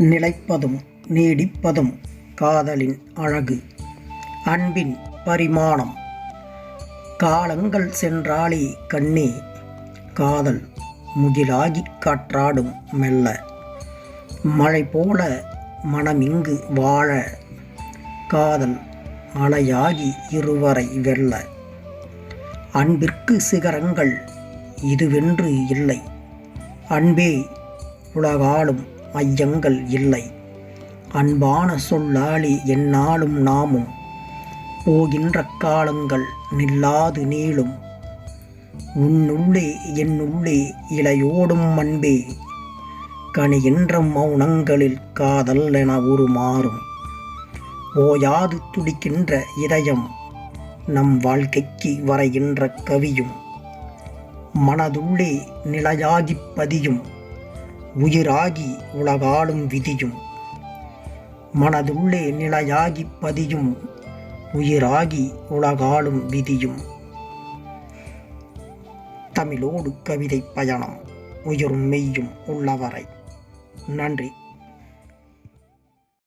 நிலைப்பதும் நீடிப்பதும் காதலின் அழகு அன்பின் பரிமாணம். காலங்கள் சென்றாலே கண்ணே காதல் முகிலாகிக் காற்றாடும் மெல்ல. மழை போல மனமிங்கு வாழ காதல் அலையாகி இருவரை வெல்ல. அன்பிற்கு சிகரங்கள் இதுவென்று இல்லை. அன்பே உலகாலும் ஐயங்கள் இல்லை. அன்பான சொல்லாளி என்னாலும் நாமும் போகின்ற காலங்கள் நில்லாது நீளும். உன்னுள்ளே என்னுள்ளே இலையோடும் அன்பே கணிகின்ற மௌனங்களில் காதல் என உருமாறும். ஓயாது துடிக்கின்ற இதயம் நம் வாழ்க்கைக்கு வரைகின்ற கவியும் மனதுள்ளே நிலையாகிப் பதியும். உயிராகி உலகாளும் விதியும் மனதுள்ளே நிலையாகிப் பதியும் உயிராகி உலகாளும் விதியும். தமிழோடு கவிதை பயணம் உயிரும் மெய்யும் உள்ளவரை. நன்றி.